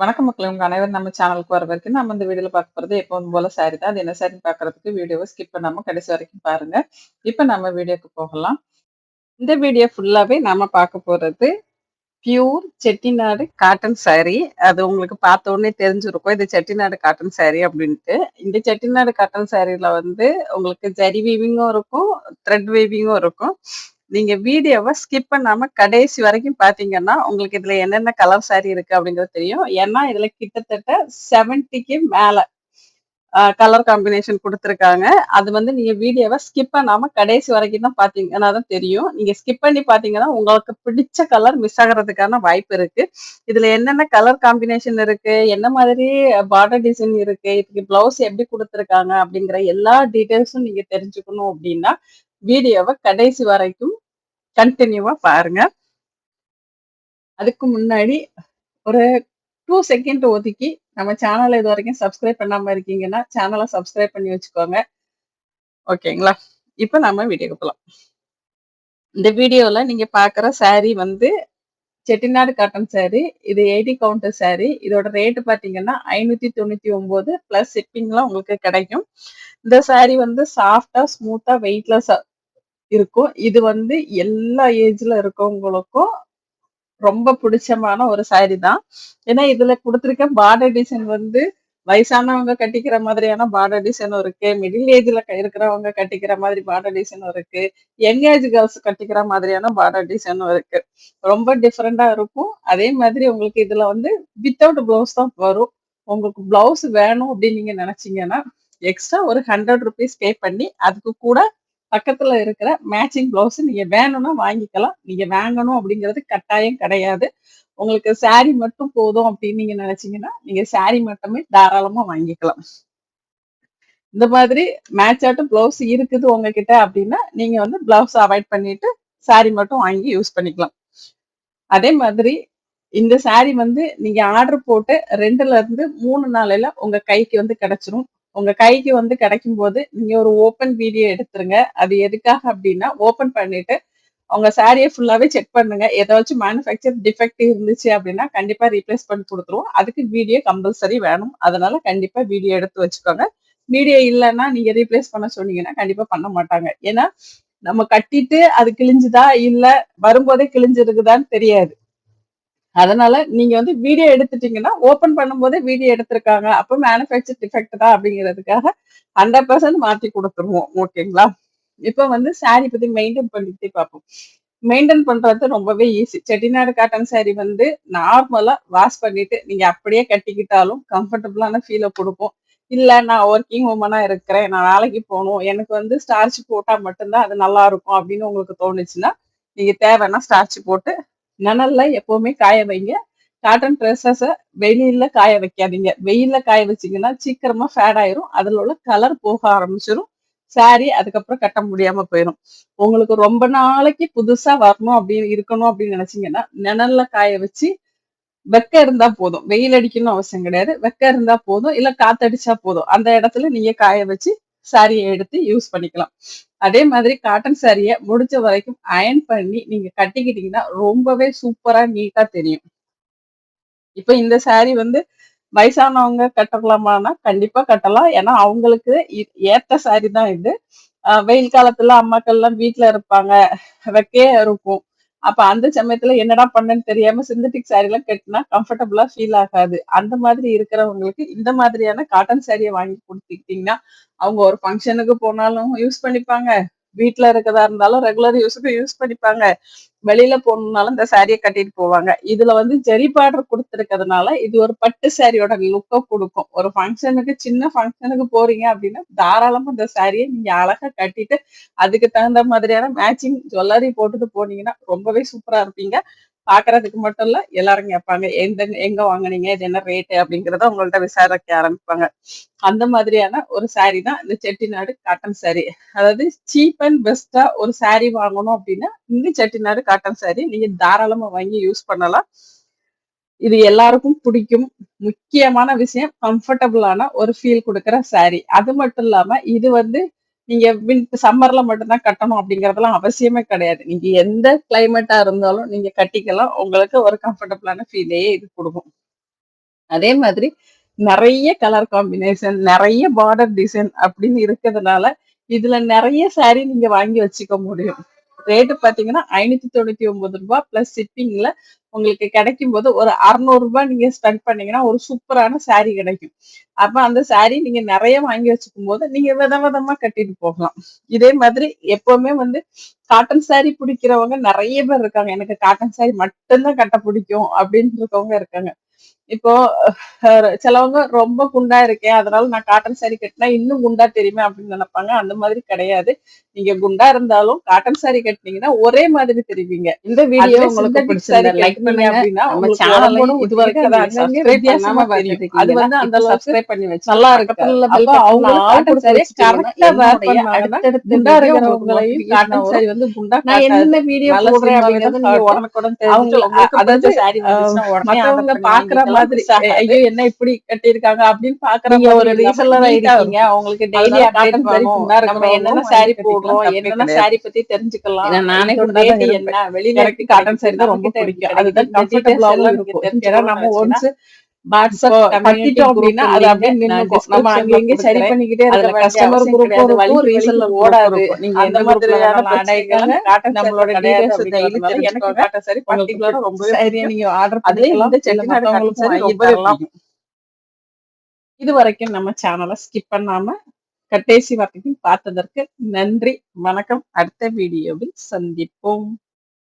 வணக்கம் மக்கள் உங்க அனைவரும் நம்ம சேனலுக்கு வர வரைக்கும் நம்ம இந்த வீடியோல பார்க்க போறது எப்பவும் போல சாரி தான். அது என்ன சாரின்னு பார்க்கறதுக்கு வீடியோவை ஸ்கிப் பண்ணாம கடைசி வரைக்கும் பாருங்க. இப்ப நம்ம வீடியோக்கு போகலாம். இந்த வீடியோ ஃபுல்லாவே நாம பார்க்க போறது பியூர் செட்டிநாடு காட்டன் சாரி. அது உங்களுக்கு பார்த்த உடனே தெரிஞ்சிருக்கும். இது செட்டிநாடு காட்டன் சாரி அப்படின்ட்டு. இந்த செட்டிநாடு காட்டன் சாரியில வந்து உங்களுக்கு ஜரி வீவிங்கும் இருக்கும், த்ரெட் வீவிங்கும் இருக்கும். நீங்க வீடியோவை ஸ்கிப் பண்ணாம கடைசி வரைக்கும் பார்த்தீங்கன்னா, உங்களுக்கு இதுல என்னென்ன கலர் சாரி இருக்கு அப்படிங்கிறது தெரியும். ஏன்னா, இதுல கிட்டத்தட்ட 70க்கு மேல கலர் காம்பினேஷன் கொடுத்துருக்காங்க அது வந்து நீங்க வீடியோவை ஸ்கிப் பண்ணாம கடைசி வரைக்கும் தான் பார்த்தீங்கன்னா தான் தெரியும். நீங்க ஸ்கிப் பண்ணி பாத்தீங்கன்னா உங்களுக்கு பிடிச்ச கலர் மிஸ் ஆகுறதுக்கான வாய்ப்பு இருக்கு. இதுல என்னென்ன கலர் காம்பினேஷன் இருக்கு, என்ன மாதிரி பார்டர் டிசைன் இருக்கு, இதுக்கு ப்ளவுஸ் எப்படி கொடுத்துருக்காங்க அப்படிங்கிற எல்லா டீட்டெயில்ஸும் நீங்க தெரிஞ்சுக்கணும் அப்படின்னா, வீடியோவை கடைசி வரைக்கும் கன்டினியூவா பாருங்க. அதுக்கு முன்னாடி ஒரு டூ செகண்ட் ஒதுக்கி நம்ம சேனல் இது வரைக்கும் சப்ஸ்கிரைப் பண்ணாம இருக்கீங்கன்னா, சேனலை சப்ஸ்கிரைப் பண்ணி வச்சுக்கோங்க. ஓகேங்களா? இப்ப நம்ம வீடியோக்கு போகலாம் இந்த வீடியோல நீங்க பார்க்குற சாரி வந்து செட்டிநாடு காட்டன் சேரீ இது 80 கவுண்டர் சேரீ இதோட ரேட் பார்த்தீங்கன்னா, ஐநூற்றி தொண்ணூற்றி ஒம்பது ப்ளஸ் ஷிப்பிங்லாம் உங்களுக்கு கிடைக்கும். இந்த சேரீ வந்து சாஃப்டாக ஸ்மூத்தா, வெயிட்லெஸ்ஸாக இருக்கும். இது வந்து எல்லா ஏஜ்ல இருக்கவங்களுக்கும் ரொம்ப பிடிச்சமான ஒரு சாரி தான். ஏன்னா, இதுல கொடுத்துருக்க பார்டர் டிசைன் வந்து வயசானவங்க கட்டிக்கிற மாதிரியான பார்டர் டிசைனும் இருக்கு. மிடில் ஏஜ்ல இருக்கிறவங்க கட்டிக்கிற மாதிரி பார்டர் டிசைனும் இருக்கு. யங் ஏஜ் கேர்ள்ஸ் கட்டிக்கிற மாதிரியான பார்டர் டிசைனும் இருக்கு. ரொம்ப டிஃப்ரெண்டா இருக்கும். அதே மாதிரி உங்களுக்கு இதுல வந்து வித்தவுட் ப்ளவுஸ் தான் வரும். உங்களுக்கு ப்ளவுஸ் வேணும் அப்படின்னு நீங்க நினைச்சீங்கன்னா, எக்ஸ்ட்ரா ஒரு ஹண்ட்ரட் ருபீஸ் பே பண்ணி, அதுக்கு கூட பக்கத்துல இருக்கிற மேட்சிங் பிளவுஸ் நீங்க வேணும்னா வாங்கிக்கலாம். நீங்க வாங்கணும் அப்படிங்கிறது கட்டாயம் கிடையாது. உங்களுக்கு சாரி மட்டும் போதும் அப்படின்னு நீங்க நினைச்சீங்கன்னா, நீங்க சாரி மட்டுமே தாராளமா வாங்கிக்கலாம். இந்த மாதிரி மேட்ச் ஆட்டு ப்ளவுஸ் இருக்குது உங்ககிட்ட அப்படின்னா, நீங்க வந்து பிளவுஸ் அவாய்ட் பண்ணிட்டு, சாரி மட்டும் வாங்கி யூஸ் பண்ணிக்கலாம். அதே மாதிரி இந்த சாரி வந்து நீங்க ஆர்டர் போட்டு ரெண்டுல இருந்து மூணு நாளையில உங்க கைக்கு வந்து கிடைச்சிரும். உங்க கைக்கு வந்து கிடைக்கும் போது நீங்க ஒரு ஓப்பன் வீடியோ எடுத்துருங்க. அது எதுக்காக அப்படின்னா, ஓப்பன் பண்ணிட்டு உங்க சாரியை ஃபுல்லாவே செக் பண்ணுங்க. ஏதாச்சும் மேனுஃபேக்சர் டிஃபெக்ட் இருந்துச்சு அப்படின்னா, கண்டிப்பா ரீப்ளேஸ் பண்ணி கொடுத்துருவோம் அதுக்கு வீடியோ கம்பல்சரி வேணும். அதனால கண்டிப்பா வீடியோ எடுத்து வச்சுக்கோங்க. வீடியோ இல்லைன்னா நீங்க ரீப்ளேஸ் பண்ண சொன்னீங்கன்னா, கண்டிப்பா பண்ண மாட்டாங்க. ஏன்னா, நம்ம கட்டிட்டு அது கிழிஞ்சுதா, இல்ல வரும்போதே கிழிஞ்சிருக்குதான்னு தெரியாது. அதனால நீங்க வந்து வீடியோ எடுத்துட்டீங்கன்னா, ஓபன் பண்ணும்போதே வீடியோ எடுத்திருக்காங்க. அப்ப மேனுஃபேக்சர் டிஃபெக்ட் தான் அப்படிங்கிறதுக்காக 100% மாத்தி குடுத்துருவோம். ஓகேங்களா? இப்ப வந்து சாரி பத்தி மெயின்டெயின் பண்ணிட்டே பார்ப்போம். மெயின்டெயின் பண்றது ரொம்பவே ஈஸி. செட்டிநாடு காட்டன் சாரி வந்து நார்மலா வாஷ் பண்ணிட்டு, நீங்க அப்படியே கட்டிக்கிட்டாலும் கம்ஃபர்டபுளான ஃபீல கொடுக்கும் இல்ல நான் ஒர்க்கிங் உமனா இருக்கிறேன். நான் வேலைக்கு போகணும் எனக்கு வந்து ஸ்டார்ச் போட்டா மட்டும்தான் அது நல்லா இருக்கும் அப்படின்னு உங்களுக்கு தோணுச்சுன்னா, நீங்க தேவைன்னா ஸ்டார்ச் போட்டு நனல்ல எப்பவுமே காய வைங்க. காட்டன் ட்ரெஸ்ஸஸ வெளியில காய வைக்காதீங்க. வெயிலில் காய வச்சீங்கன்னா, சீக்கிரமா ஃபேட் ஆயிரும். அதில் உள்ள கலர் போக ஆரம்பிச்சிடும் சாரி அதுக்கப்புறம் கட்ட முடியாம போயிடும் உங்களுக்கு ரொம்ப நாளைக்கு புதுசா வரணும் அப்படின்னு இருக்கணும் அப்படின்னு நினைச்சீங்கன்னா, நிழல்ல காய வச்சு வெக்க இருந்தா போதும். வெயில் அடிக்கணும்னு அவசியம் கிடையாது. வெக்க இருந்தா போதும். இல்ல காத்தடிச்சா போதும். அந்த இடத்துல நீங்க காய வச்சு சாரியை எடுத்து யூஸ் பண்ணிக்கலாம். அதே மாதிரி காட்டன் சாரியை முடிஞ்ச வரைக்கும் அயர்ன் பண்ணி நீங்க கட்டிக்கிட்டீங்கன்னா, ரொம்பவே சூப்பரா, நீட்டா தெரியும். இப்ப இந்த சாரி வந்து வயசானவங்க கட்டலாமான்னா, கண்டிப்பா கட்டலாம். ஏன்னா, அவங்களுக்கு ஏத்த சாரி தான் இது. வெயில் காலத்துல அம்மாக்கள்லாம் வீட்டுல இருப்பாங்க. வெக்கையா இருக்கும். அப்ப அந்த சமயத்துல என்னடா பண்ணன்னு தெரியாம சிந்தட்டிக் சாரி எல்லாம் கட்டினா கம்ஃபர்டபுளா ஃபீல் ஆகாது. அந்த மாதிரி இருக்கிறவங்களுக்கு இந்த மாதிரியான காட்டன் சாரியை வாங்கி குடுத்துக்கிட்டீங்கன்னா, அவங்க ஒரு ஃபங்க்ஷனுக்கு போனாலும் யூஸ் பண்ணிப்பாங்க. வீட்டுல இருக்கிறதா இருந்தாலும் ரெகுலர் யூஸுக்கு யூஸ் பண்ணிப்பாங்க. வெளியில போகணும்னாலும் இந்த சாரியை கட்டிட்டு போவாங்க. இதுல வந்து ஜரி பார்டர் கொடுத்துருக்கிறதுனால இது ஒரு பட்டு சாரியோட லுக்க கொடுக்கும் ஒரு ஃபங்க்ஷனுக்கு சின்ன ஃபங்க்ஷனுக்கு போறீங்க அப்படின்னா, தாராளமா இந்த சாரியை நீங்க அழகா கட்டிட்டு, அதுக்கு தகுந்த மாதிரியான மேட்சிங் ஜுவல்லரி போட்டுட்டு போனீங்கன்னா, ரொம்பவே சூப்பரா இருப்பீங்க. பாக்குறதுக்கு மட்டும் இல்ல, எல்லாரும் கேட்பாங்க. எந்த எங்க வாங்குனீங்க? இது என்ன ரேட்டு? அப்படிங்கறத உங்கள்ட்ட விசாரிக்க ஆரம்பிப்பாங்க. அந்த மாதிரியான ஒரு சாரி தான் இந்த செட்டிநாடு காட்டன் சாரி. அதாவது சீப் அண்ட் பெஸ்டா ஒரு சாரி வாங்கணும் அப்படின்னா, இந்த செட்டிநாடு காட்டன் சாரி நீங்க தாராளமா வாங்கி யூஸ் பண்ணலாம். இது எல்லாருக்கும் பிடிக்கும். முக்கியமான விஷயம் கம்ஃபர்டபுளான ஒரு ஃபீல் குடுக்குற சாரி. அது மட்டும் இல்லாம, இது வந்து நீங்க வின் சம்மர்ல மட்டும் தான் கட்டணும் அப்படிங்கறதெல்லாம் அவசியமே கிடையாது. நீங்க எந்த கிளைமேட்டா இருந்தாலும் நீங்க கட்டிக்கலாம். உங்களுக்கு ஒரு கம்ஃபர்டபுளான ஃபீலே இது கொடுக்கும் அதே மாதிரி நிறைய கலர் காம்பினேஷன், நிறைய பார்டர் டிசைன் அப்படின்னு இருக்கிறதுனால, இதுல நிறைய சாரி நீங்க வாங்கி வச்சுக்க முடியும். ரேட்டு பார்த்தீங்கன்னா, ரூ. 599 பிளஸ் ஷிப்பிங்ல உங்களுக்கு கிடைக்கும் போது ஒரு அறுநூறு ரூபாய் நீங்க ஸ்பெண்ட் பண்ணீங்கன்னா, ஒரு சூப்பரான சாரி கிடைக்கும். அப்ப அந்த சாரி நீங்க நிறைய வாங்கி வச்சுக்கும்போது, நீங்க வித விதமா கட்டிட்டு போகலாம். இதே மாதிரி எப்பவுமே வந்து காட்டன் சாரி பிடிக்கிறவங்க நிறைய பேர் இருக்காங்க. எனக்கு காட்டன் சாரி மட்டும்தான் கட்ட பிடிக்கும் அப்படின்னு இருக்கவங்க இருக்காங்க. இப்போ சிலவங்க ரொம்ப குண்டா இருக்கேன். அதனால நான் காட்டன் சாரி கட்டினா இன்னும் குண்டா தெரியுமே அப்படின்னு நெனைப்பாங்க. அந்த மாதிரி கிடையாது. நீங்க குண்டா இருந்தாலும் காட்டன் சாரி கட்டினீங்கன்னா ஒரே மாதிரி தெரிவீங்க. இந்த வீடியோ உங்களுக்கு பிடிச்சிருந்தா லைக் பண்ணுங்க. அப்படின்னா, அது வந்து அந்த சப்ஸ்கிரைப் பண்ணி வச்சு நல்லா காட்டன் வேர் பண்ணாங்கன்னா, குண்டா வீடியோ இருக்கிறவங்களையும் காட்டன். சாரி வந்து குண்டா நான். என்ன போடுறேன் அப்படிங்கிறத நீங்க. உடனுக்குடன் அதாவது மத்தவங்க வாங்கிக்கலாம். மாதிரி. ஐயோ! என்ன இப்படி கட்டியிருக்காங்க அப்படின்னு மாதிரி ஒரு ரீசெல்லரா. இருக்கும். உங்களுக்கு டெய்லி அப்டேட். குண்டா நம்ம என்னென்ன சாரி. போடுறோம், என்னென்ன. சாரி பத்தி தெரிஞ்சுக்கலாம். நானே இருப்பேன். என்ன? வெளியில காட்டன் சாரி? தான் ரொம்ப பிடிக்கும். அதுதான் கம்ஃபர்டபுளாவும் இருக்கும். ஏன்னா நம்ம ஒன்ஸ் அப்படின்னா, அது அப்படியே நின்னுக்கும். நம்ம சரி. பண்ணிக்கிட்டே இருக்க கஸ்டமர். இருக்கும், ஓடாது. நீங்க அந்த மாதிரியான பிரச்சனைகள் நம்மளோட டீடைல்ஸ் டெய்லி எனக்கு சாரி உங்களுக்கு சாரிய. நீங்க ஆர்டர் பண்ணிக்கலாம். இந்த செட்டிநாடு சாரி தரலாம். பிடிக்கும். இதுவரைக்கும் நம்ம சேனல ஸ்கிப் பண்ணாம கடைசி வரைக்கும் பார்த்ததற்கு நன்றி. வணக்கம். அடுத்த வீடியோவில் சந்திப்போம்.